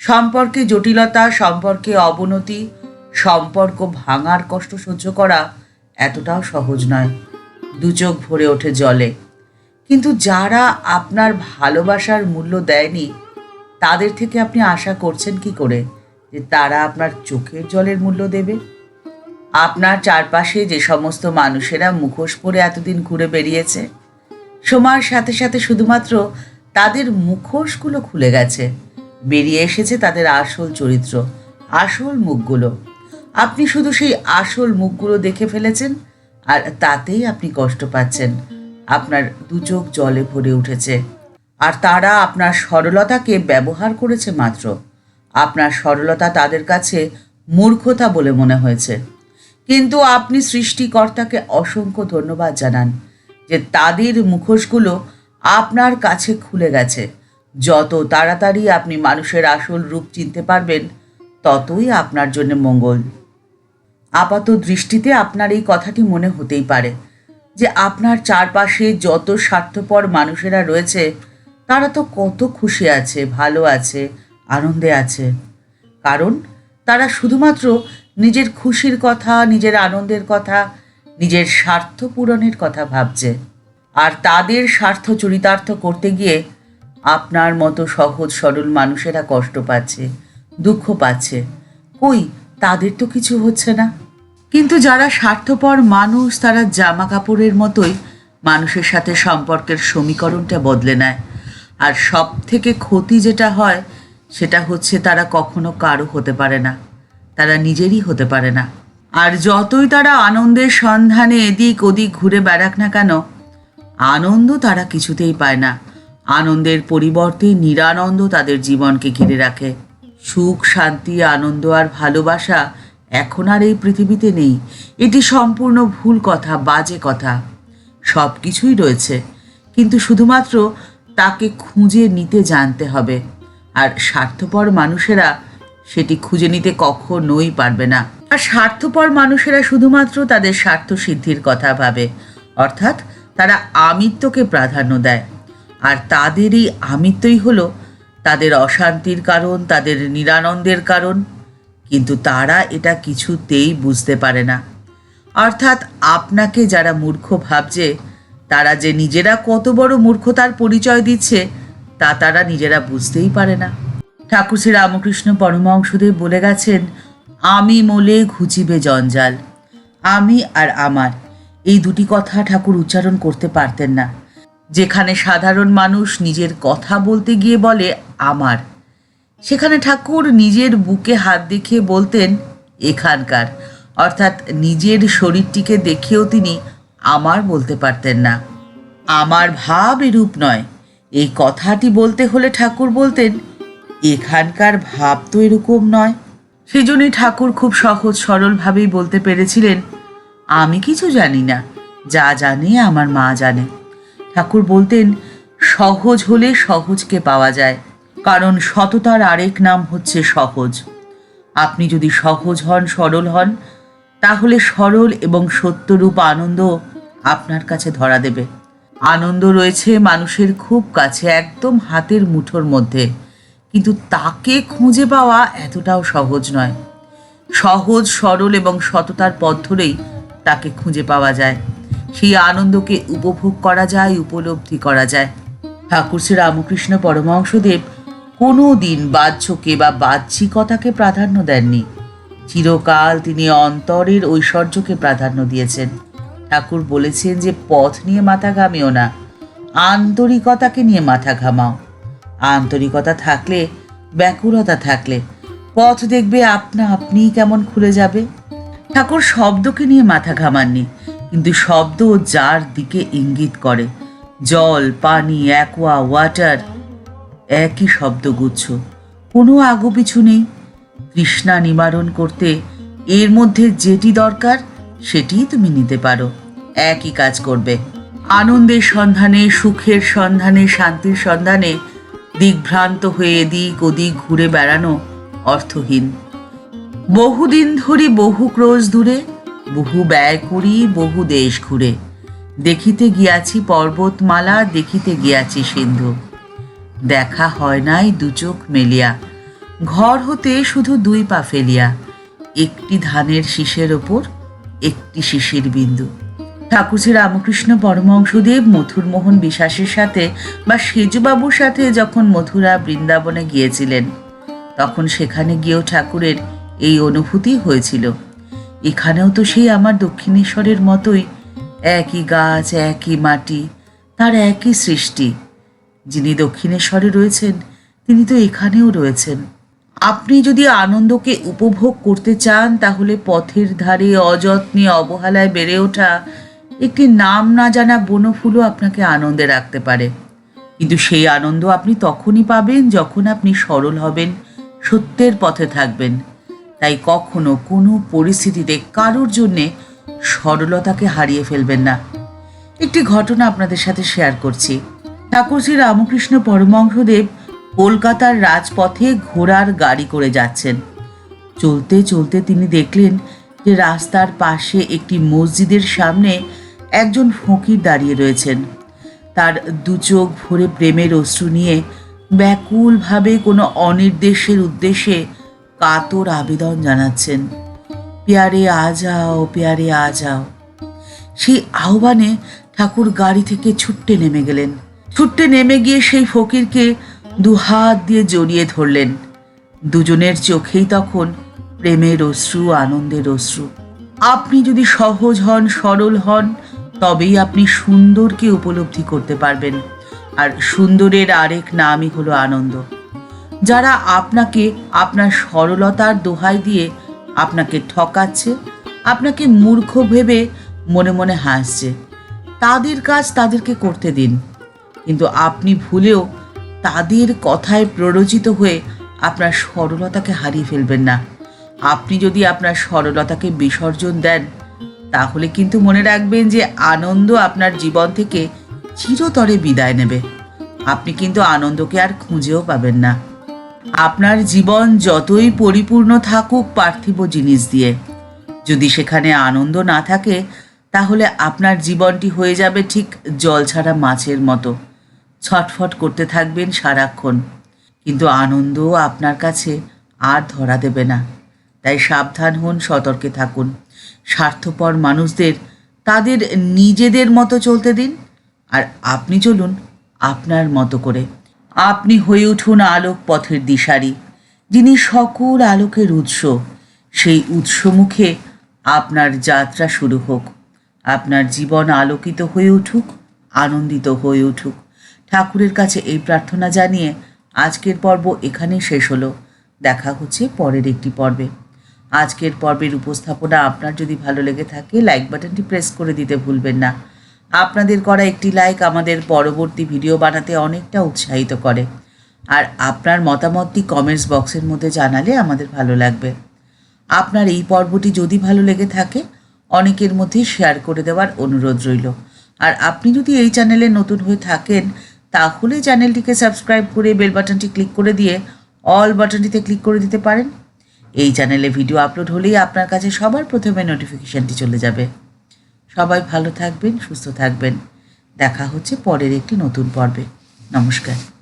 সম্পর্কে জটিলতা, সম্পর্কে অবনতি, সম্পর্ক ভাঙার কষ্ট সহ্য করা এতটাও সহজ নয়। দু চোখ ভরে ওঠে জলে। কিন্তু যারা আপনার ভালোবাসার মূল্য দেয়নি, তাদের থেকে আপনি আশা করছেন কি করে? যে তারা আপনার চোখের জলের মূল্য দেবে? আপনার চারপাশে যে সমস্ত মানুষেরা মুখোশ পরে এতদিন ঘুরে বেরিয়েছে সময়ের সাথে সাথে শুধুমাত্র তাদের মুখোশগুলো খুলে গেছে। বেরিয়ে এসেছে তাদের আসল চরিত্র, আসল মুখগুলো। আপনি শুধু সেই আসল মুখগুলো দেখে ফেলেছেন, আর তাতেই আপনি কষ্ট পাচ্ছেন। আপনার দু চোখ জলে ভরে উঠেছে। আর তারা আপনার সরলতাকে ব্যবহার করেছে মাত্র। আপনার সরলতা তাদের কাছে মূর্খতা বলে মনে হয়েছে। কিন্তু আপনি সৃষ্টিকর্তাকে অসংখ্য ধন্যবাদ জানান যে তাদের মুখোশগুলো আপনার কাছে খুলে গেছে। যত তাড়াতাড়ি আপনি মানুষের আসল রূপ চিনতে পারবেন, ততই আপনার জন্য মঙ্গল। আপাত দৃষ্টিতে আপনার এই কথাটি মনে হতেই পারে যে আপনার চারপাশে যত স্বার্থপর মানুষেরা রয়েছে, তারা তো কত খুশি আছে, ভালো আছে, আনন্দে আছে। কারণ তারা শুধুমাত্র নিজের খুশির কথা, নিজের আনন্দের কথা, নিজের স্বার্থ পূরণের কথা ভাবছে। আর তাদের স্বার্থ চরিতার্থ করতে গিয়ে আপনার মতো সহজ সরল মানুষেরা কষ্ট পাচ্ছে, দুঃখ পাচ্ছে। কই, তাদের তো কিছু হচ্ছে না। কিন্তু যারা স্বার্থপর মানুষ, তারা জামা কাপড়ের মতোই মানুষের সাথে সম্পর্কের সমীকরণটা বদলে নেয়। আর সব থেকে ক্ষতি যেটা হয়, সেটা হচ্ছে তারা কখনো কারও হতে পারে না। তারা নিজেরই হতে পারে না। আর যতই তারা আনন্দের সন্ধানে এদিক ওদিক ঘুরে বেড়াক না কেন, আনন্দ তারা কিছুতেই পায় না। আনন্দের পরিবর্তে নিরানন্দ তাদের জীবনকে ঘিরে রাখে। সুখ, শান্তি, আনন্দ আর ভালোবাসা এখন আর এই পৃথিবীতে নেই। এটি সম্পূর্ণ ভুল কথা, বাজে কথা। সব কিছুই রয়েছে। কিন্তু শুধুমাত্র তাকে খুঁজে নিতে জানতে হবে। আর স্বার্থপর মানুষেরা সেটি খুঁজে নিতে কখনোই পারবে না। আর স্বার্থপর মানুষেরা শুধুমাত্র তাদের স্বার্থ সিদ্ধির কথা ভাবে। অর্থাৎ তারা আমিত্বকে প্রাধান্য দেয়। আর তাদের এই আমিত্বই হলো তাদের অশান্তির কারণ, তাদের নিরানন্দের কারণ। কিন্তু তারা এটা কিছুতেই বুঝতে পারে না। অর্থাৎ আপনাকে যারা মূর্খ ভাবছে, তারা যে নিজেরা কত বড় মূর্খতার পরিচয় দিচ্ছে, তা তারা নিজেরা বুঝতেই পারে না। ঠাকুর শ্রী রামকৃষ্ণ পরমহংসদেব বলে গেছেন, আমি মোলে ঘুচিবে জঞ্জাল। আমি আর আমার। এই দুটি কথা ঠাকুর উচ্চারণ করতে পারতেন না। যেখানে সাধারণ মানুষ নিজের কথা বলতে গিয়ে বলে, আমার। সেখানে ঠাকুর নিজের বুকে হাত দেখিয়ে বলতেন, এখানকার। অর্থাৎ নিজের শরীরটিকে দেখেও তিনি আমার বলতে পারতেন না। আমার ভাব এরূপ নয়। এই কথাটি বলতে হলে ঠাকুর বলতেন, এখানকার ভাব তো এরকম নয়। সেজন্যই ঠাকুর খুব সহজ সরলভাবেই বলতে পেরেছিলেন, আমি কিছু জানি না। যা জানে আমার মা জানে। ঠাকুর বলতেন, সহজ হলে সহজকে পাওয়া যায়, কারণ সততার আরেক নাম হচ্ছে সহজ। আপনি যদি সহজ হন, সরল হন, তাহলে সরল এবং সত্যরূপ আনন্দ আপনার কাছে ধরা দেবে। আনন্দ রয়েছে মানুষের খুব কাছে, একদম হাতের মুঠোর মধ্যে, কিন্তু তাকে খুঁজে পাওয়া এতটাও সহজ নয়। সহজ, সরল এবং সততার পথ ধরেই তাকে খুঁজে পাওয়া যায়। সেই আনন্দকে উপভোগ করা যায়, উপলব্ধি করা যায়। ঠাকুর শ্রী রামকৃষ্ণ পরমহংসদেব কোনো দিন বাহ্যকে বা বাহ্যিকতাকে প্রাধান্য দেননি। চিরকাল তিনি অন্তরের ঐশ্বর্যকে প্রাধান্য দিয়েছেন। ঠাকুর বলেছেন যে, পথ নিয়ে মাথা ঘামিও না, আন্তরিকতাকে নিয়ে মাথা ঘামাও। আন্তরিকতা থাকলে, ব্যাকুলতা থাকলে, পথ দেখবে আপনা আপনিই কেমন খুলে যাবে। ঠাকুর শব্দকে নিয়ে মাথা ঘামাননি কিন্তু শব্দ যার দিকে ইঙ্গিত করে। জল, পানি অ্যাকোয়া ওয়াটার একই শব্দগুচ্ছ। কোনো আগুপিছু নেই। তৃষ্ণা নিবারণ করতে এর মধ্যে যেটি দরকার সেটিই তুমি নিতে পারো। একই কাজ করবে। আনন্দের সন্ধানে, সুখের সন্ধানে, শান্তির সন্ধানে দিগ্ভ্রান্ত হয়ে এদিক ওদিক ঘুরে বেড়ানো অর্থহীন। বহুদিন ধরি বহু ক্রোশ দূরে বহু ব্যয় করি, বহু দেশ ঘুরে। দেখিতে গিয়াছি পর্বতমালা, দেখিতে গিয়াছি সিন্ধু। দেখা হয় নাই দু চোখ মেলিয়া। ঘর হতে শুধু দুই পা ফেলিয়া। একটি ধানের শীষের ওপর, একটি শিশির বিন্দু। ঠাকুর ঠাকুরজি রামকৃষ্ণ পরমহংসদেব মথুরমোহন বিশ্বাসের সাথে বা সেজুবাবুর সাথে যখন মথুরা বৃন্দাবনে গিয়েছিলেন, তখন সেখানে গিয়েও ঠাকুরের এই অনুভূতি হয়েছিল। এখানেও তো সেই আমার দক্ষিণেশ্বরের মতোই একই গাছ, একই মাটি, তার একই সৃষ্টি। যিনি দক্ষিণেশ্বরে রয়েছেন, তিনি তো এখানেও রয়েছেন। আপনি যদি আনন্দকে উপভোগ করতে চান, তাহলে পথের ধারে অযত্নে অবহেলায় বেড়ে ওঠা একটি নাম না জানা বনফুলও আপনাকে আনন্দে রাখতে পারে। কিন্তু সেই আনন্দ আপনি তখনই পাবেন যখন আপনি সরল হবেন, সত্যের পথে থাকবেন। তাই কখনো কোনো পরিস্থিতিতে কারোর জন্যে সরলতাকে হারিয়ে ফেলবেন না। একটি ঘটনা আপনাদের সাথে শেয়ার করছি। ঠাকুরশ্রী রামকৃষ্ণ পরমহংসদেব কলকাতার রাজপথে ঘোড়ার গাড়ি করে যাচ্ছেন। চলতে চলতে তিনি দেখলেন যে রাস্তার পাশে একটি মসজিদের সামনে একজন ফকির দাঁড়িয়ে রয়েছেন। তার দু চোখ ভরে প্রেমের অশ্রু নিয়ে ব্যাকুলভাবে কোনো অনির্দেশের উদ্দেশ্যে কাতর আবেদন জানাচ্ছেন। পেয়ারে আ যাও, পেয়ারে আ যাও। সেই আহ্বানে ঠাকুর গাড়ি থেকে ছুট্টে নেমে গেলেন। ছুট্টে নেমে গিয়ে সেই ফকিরকে দু হাত দিয়ে জড়িয়ে ধরলেন। দুজনের চোখেই তখন প্রেমের অশ্রু, আনন্দের অশ্রু। আপনি যদি সহজ হন, সরল হন, তবেই আপনি সুন্দরকে উপলব্ধি করতে পারবেন। আর সুন্দরের আরেক নামই হলো আনন্দ। যারা আপনাকে আপনার সরলতার দোহাই দিয়ে আপনাকে ঠকাচ্ছে, আপনাকে মূর্খ ভেবে মনে মনে হাসছে, তাদের কাজ তাদেরকে করতে দিন। কিন্তু আপনি ভুলেও তাদের কথায় প্ররোচিত হয়ে আপনার সরলতাকে হারিয়ে ফেলবেন না। আপনি যদি আপনার সরলতাকে বিসর্জন দেন, তাহলে কিন্তু মনে রাখবেন যে আনন্দ আপনার জীবন থেকে চিরতরে বিদায় নেবে। আপনি কিন্তু আনন্দকে আর খুঁজেও পাবেন না। আপনার জীবন যতই পরিপূর্ণ থাকুক পার্থিব জিনিস দিয়ে। যদি সেখানে আনন্দ না থাকে, তাহলে আপনার জীবনটি হয়ে যাবে ঠিক জল ছাড়া মাছের মতো। ছটফট করতে থাকবেন সারাক্ষণ। কিন্তু আনন্দ আপনার কাছে আর ধরা দেবে না। তাই সাবধান হন, সতর্কে থাকুন। স্বার্থপর মানুষদের, তাদের নিজেদের মতো চলতে দিন। আর আপনি চলুন আপনার মতো করে। আপনি হয়ে উঠুন আলোক পথের দিশারি, যিনি সকল আলোকের উৎস। সেই উৎস মুখে আপনার যাত্রা শুরু হোক। আপনার জীবন আলোকিত হয়ে উঠুক, আনন্দিত হয়ে উঠুক। ঠাকুরের কাছে এই প্রার্থনা জানিয়ে আজকের পর্ব এখানেই শেষ হলো। দেখা হচ্ছে পরের একটি পর্বে। আজকের পর্বের উপস্থাপনা আপনার যদি ভালো লেগে থাকে লাইক বাটনটি প্রেস করে দিতে ভুলবেন না। আপনাদের করা একটি লাইক আমাদের পরবর্তী ভিডিও বানাতে অনেকটা উৎসাহিত করে। আর আপনার মতামতটি কমেন্টস বক্সের মধ্যে জানালে আমাদের ভালো লাগবে। আপনার এই পর্বটি যদি ভালো লেগে থাকে, অনেকের মধ্যে শেয়ার করে দেওয়ার অনুরোধ রইল। আর আপনি যদি এই চ্যানেলে নতুন হয়ে থাকেন, তাহলে চ্যানেলটিকে সাবস্ক্রাইব করে বেল বাটনটি ক্লিক করে দিয়ে অল বাটনটিতে ক্লিক করে দিতে পারেন। এই চ্যানেলে ভিডিও আপলোড হলেই আপনার কাছে সবার প্রথমে নোটিফিকেশানটি চলে যাবে। সবাই ভালো থাকবেন সুস্থ থাকবেন। দেখা হচ্ছে পরের একটি নতুন পর্বে। নমস্কার।